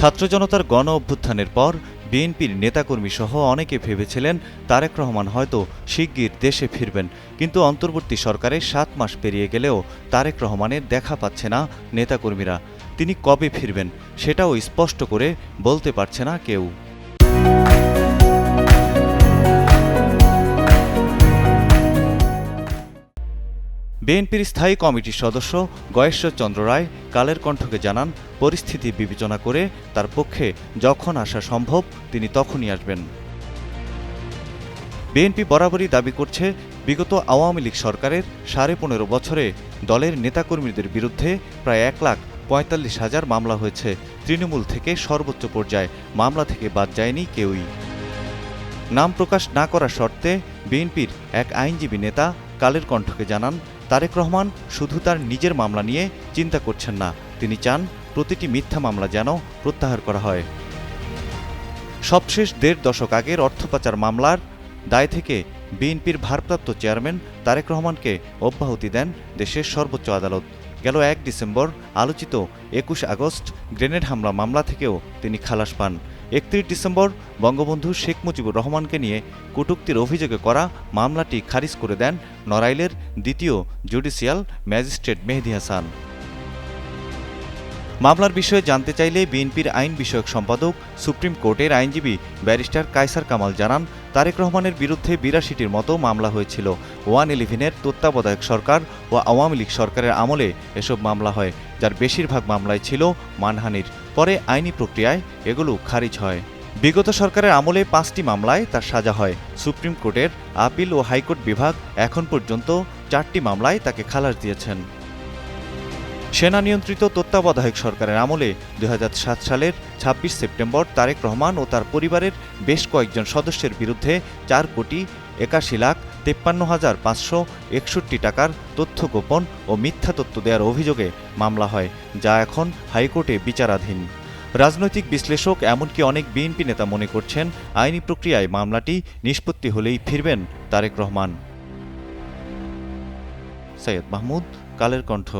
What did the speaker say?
ছাত্র জনতার গণ অভ্যুত্থানের পর বিএনপির নেতাকর্মী সহ অনেকে ভেবেছিলেন তারেক রহমান হয়তো শিগগির দেশে ফিরবেন, কিন্তু অন্তর্বর্তী সরকারে সাত মাস পেরিয়ে গেলেও তারেক রহমানের দেখা পাচ্ছে না নেতাকর্মীরা। তিনি কবে ফিরবেন, সেটাও স্পষ্ট করে বলতে পারছে না কেউ। বিএনপির স্থায়ী কমিটির সদস্য গয়েশ্বর চন্দ্র রায় কালের কণ্ঠকে জানান, পরিস্থিতি বিবেচনা করে তার পক্ষে যখন আসা সম্ভব, তিনি তখনই আসবেন। বিএনপি বরাবরই দাবি করছে, বিগত আওয়ামী লীগ সরকারের সাড়ে পনেরো বছরে দলের নেতাকর্মীদের বিরুদ্ধে প্রায় এক লাখ পঁয়তাল্লিশ হাজার মামলা হয়েছে। তৃণমূল থেকে সর্বোচ্চ পর্যায়ে মামলা থেকে বাদ যায়নি কেউই। নাম প্রকাশ না করার শর্তে বিএনপির এক আইনজীবী নেতা কালের কণ্ঠকে জানান তারেক রহমান শুধু তার নিজের মামলা নিয়ে চিন্তা করছেন না। তিনি চান প্রতিটি মিথ্যা মামলা যেন প্রত্যাহার করা হয়। সবশেষ দেড় দশক আগের অর্থ পাচার মামলার দায় থেকে বিএনপির ভারপ্রাপ্ত চেয়ারম্যান তারেক রহমানকে অব্যাহতি দেন দেশের সর্বোচ্চ আদালত। গেল এক ডিসেম্বর আলোচিত একুশ আগস্ট গ্রেনেড হামলা মামলা থেকেও তিনি খালাস পান। একত্রিশ ডিসেম্বর বঙ্গবন্ধু শেখ মুজিবুর রহমানকে নিয়ে কটূক্তির অভিযোগে করা মামলাটি খারিজ করে দেন নড়াইলের দ্বিতীয় জুডিশিয়াল ম্যাজিস্ট্রেট মেহেদি হাসান। মামলার বিষয়ে জানতে চাইলে বিএনপির আইন বিষয়ক সম্পাদক, সুপ্রিম কোর্টের আইনজীবী ব্যারিস্টার কায়সার কামাল জানান তারেক রহমানের বিরুদ্ধে বিরাশিটির মতো মামলা হয়েছিল। ওয়ান ইলেভেনের তত্ত্বাবধায়ক সরকার ও আওয়ামী লীগ সরকারের আমলে এসব মামলা হয়, যার বেশিরভাগ মামলায় ছিল মানহানির। পরে আইনি প্রক্রিয়ায় এগুলো খারিজ হয়। বিগত সরকারের আমলে পাঁচটি মামলায় তার সাজা হয়। সুপ্রিম কোর্টের, আপিল ও হাইকোর্ট বিভাগ এখন পর্যন্ত চারটি মামলায় তাকে খালাস দিয়েছেন। সেনা নিয়ন্ত্রিত তত্ত্বাবধায়ক সরকারের আমলে দু হাজার সাত সালের ২৬ সেপ্টেম্বর তারেক রহমান ও তার পরিবারের বেশ কয়েকজন সদস্যের বিরুদ্ধে চার কোটি একাশি লাখ তেপ্পান্ন হাজার পাঁচশো একষট্টি টাকার তথ্য গোপন ও মিথ্যা তথ্য দেওয়ার অভিযোগে মামলা হয়, যা এখন হাইকোর্টে বিচারাধীন। রাজনৈতিক বিশ্লেষক এমনকি অনেক বিএনপি নেতা মনে করছেন আইনি প্রক্রিয়ায় মামলাটি নিষ্পত্তি হলেই ফিরবেন তারেক রহমান। সৈয়দ মাহমুদ, কালের কণ্ঠ।